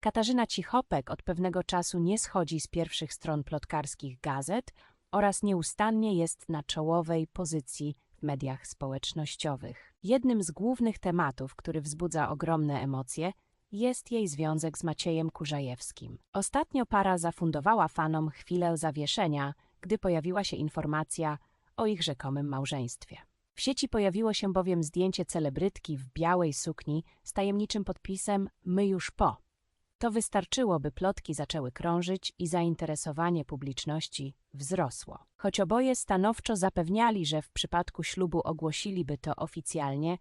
Katarzyna Cichopek od pewnego czasu nie schodzi z pierwszych stron plotkarskich gazet oraz nieustannie jest na czołowej pozycji w mediach społecznościowych. Jednym z głównych tematów, który wzbudza ogromne emocje, jest jej związek z Maciejem Kurzajewskim. Ostatnio para zafundowała fanom chwilę zawieszenia, gdy pojawiła się informacja o ich rzekomym małżeństwie. W sieci pojawiło się bowiem zdjęcie celebrytki w białej sukni z tajemniczym podpisem My już po. To wystarczyło, by plotki zaczęły krążyć i zainteresowanie publiczności wzrosło. Choć oboje stanowczo zapewniali, że w przypadku ślubu ogłosiliby to oficjalnie,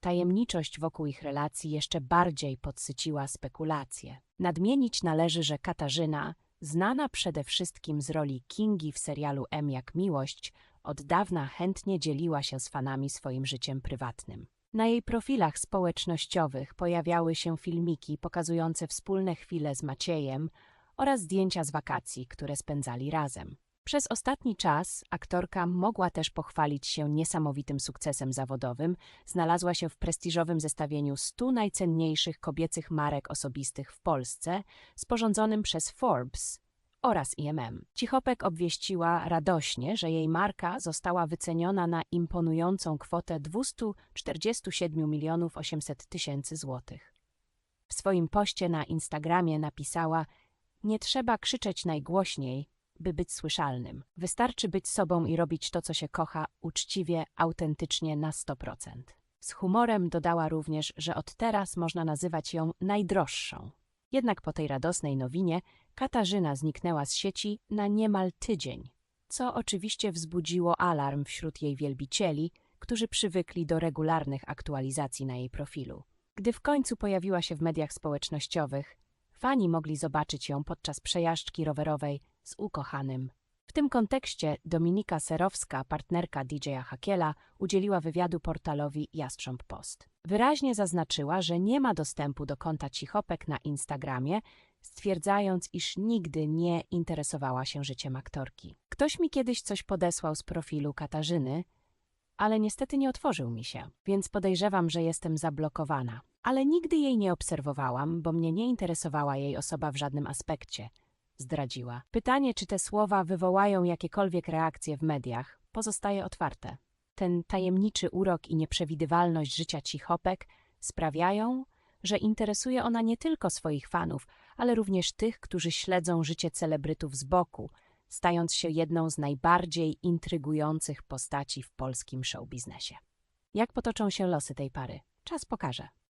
tajemniczość wokół ich relacji jeszcze bardziej podsyciła spekulacje. Nadmienić należy, że Katarzyna, znana przede wszystkim z roli Kingi w serialu M jak miłość, od dawna chętnie dzieliła się z fanami swoim życiem prywatnym. Na jej profilach społecznościowych pojawiały się filmiki pokazujące wspólne chwile z Maciejem oraz zdjęcia z wakacji, które spędzali razem. Przez ostatni czas aktorka mogła też pochwalić się niesamowitym sukcesem zawodowym. Znalazła się w prestiżowym zestawieniu 100 najcenniejszych kobiecych marek osobistych w Polsce, sporządzonym przez Forbes oraz IMM. Cichopek obwieściła radośnie, że jej marka została wyceniona na imponującą kwotę 247 milionów 800 tysięcy złotych. W swoim poście na Instagramie napisała: Nie trzeba krzyczeć najgłośniej, by być słyszalnym. Wystarczy być sobą i robić to, co się kocha, uczciwie, autentycznie na 100%. Z humorem dodała również, że od teraz można nazywać ją najdroższą. Jednak po tej radosnej nowinie Katarzyna zniknęła z sieci na niemal tydzień, co oczywiście wzbudziło alarm wśród jej wielbicieli, którzy przywykli do regularnych aktualizacji na jej profilu. Gdy w końcu pojawiła się w mediach społecznościowych, fani mogli zobaczyć ją podczas przejażdżki rowerowej z ukochanym. W tym kontekście Dominika Serowska, partnerka DJ-a Hakiela, udzieliła wywiadu portalowi Jastrząb Post. Wyraźnie zaznaczyła, że nie ma dostępu do konta Cichopek na Instagramie, stwierdzając, iż nigdy nie interesowała się życiem aktorki. Ktoś mi kiedyś coś podesłał z profilu Katarzyny, ale niestety nie otworzył mi się, więc podejrzewam, że jestem zablokowana. Ale nigdy jej nie obserwowałam, bo mnie nie interesowała jej osoba w żadnym aspekcie, zdradziła. Pytanie, czy te słowa wywołają jakiekolwiek reakcje w mediach, pozostaje otwarte. Ten tajemniczy urok i nieprzewidywalność życia cichopek sprawiają, że interesuje ona nie tylko swoich fanów, ale również tych, którzy śledzą życie celebrytów z boku, stając się jedną z najbardziej intrygujących postaci w polskim showbiznesie. Jak potoczą się losy tej pary? Czas pokaże.